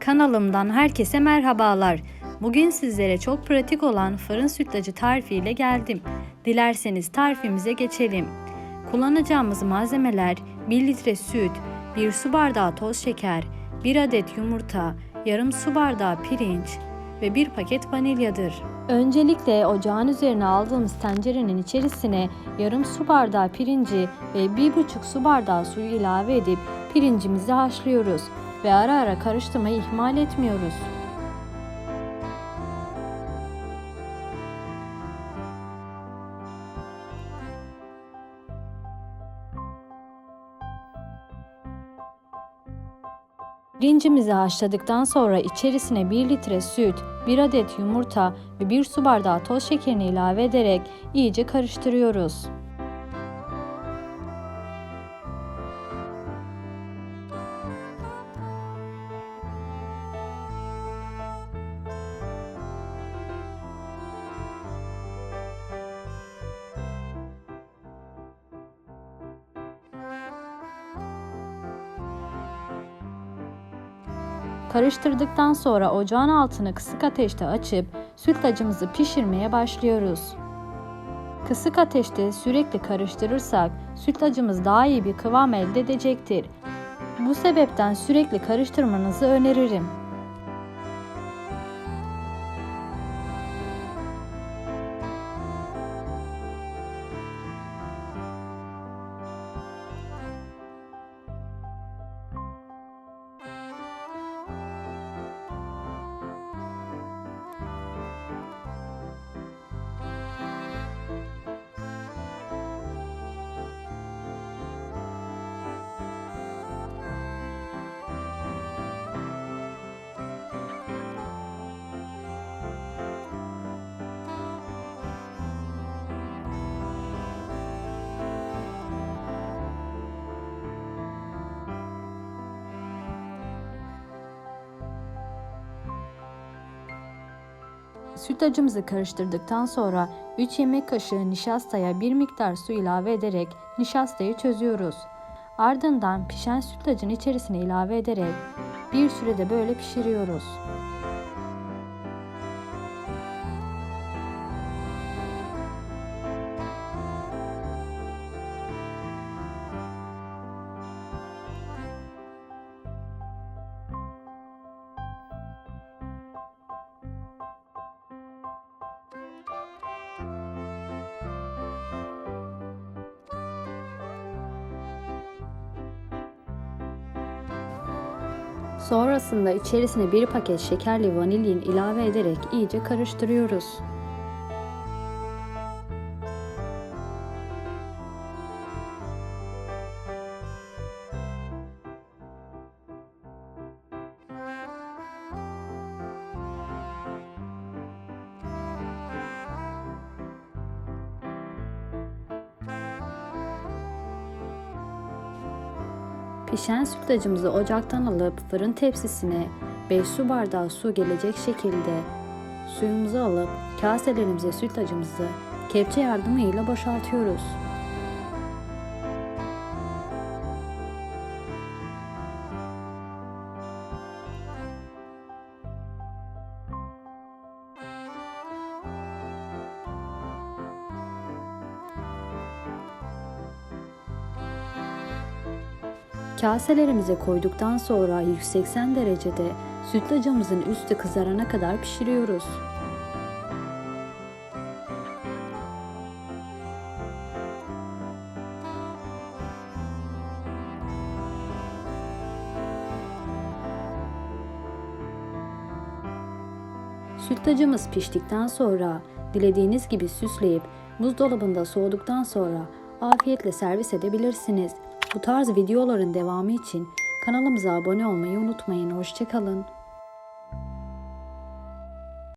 Kanalımdan herkese merhabalar. Bugün sizlere çok pratik olan fırın sütlacı tarifiyle geldim. Dilerseniz tarifimize geçelim. Kullanacağımız malzemeler 1 litre süt, 1 su bardağı toz şeker, 1 adet yumurta, yarım su bardağı pirinç ve 1 paket vanilyadır. Öncelikle ocağın üzerine aldığımız tencerenin içerisine yarım su bardağı pirinci ve 1,5 su bardağı suyu ilave edip pirincimizi haşlıyoruz ve ara ara karıştırmayı ihmal etmiyoruz. Pirincimizi haşladıktan sonra içerisine 1 litre süt, 1 adet yumurta ve 1 su bardağı toz şekerini ilave ederek iyice karıştırıyoruz. Karıştırdıktan sonra ocağın altını kısık ateşte açıp sütlacımızı pişirmeye başlıyoruz. Kısık ateşte sürekli karıştırırsak sütlacımız daha iyi bir kıvam elde edecektir. Bu sebepten sürekli karıştırmanızı öneririm. Sütlacımızı karıştırdıktan sonra 3 yemek kaşığı nişastaya bir miktar su ilave ederek nişastayı çözüyoruz. Ardından pişen sütlacın içerisine ilave ederek bir sürede böyle pişiriyoruz. Sonrasında içerisine bir paket şekerli vanilin ilave ederek iyice karıştırıyoruz. Pişen sütlacımızı ocaktan alıp fırın tepsisine 5 su bardağı su gelecek şekilde suyumuzu alıp kaselerimize sütlacımızı kepçe yardımıyla boşaltıyoruz. Kaselerimize koyduktan sonra 180 derecede sütlacımızın üstü kızarana kadar pişiriyoruz. Sütlacımız piştikten sonra dilediğiniz gibi süsleyip buzdolabında soğuduktan sonra afiyetle servis edebilirsiniz. Bu tarz videoların devamı için kanalımıza abone olmayı unutmayın. Hoşçakalın.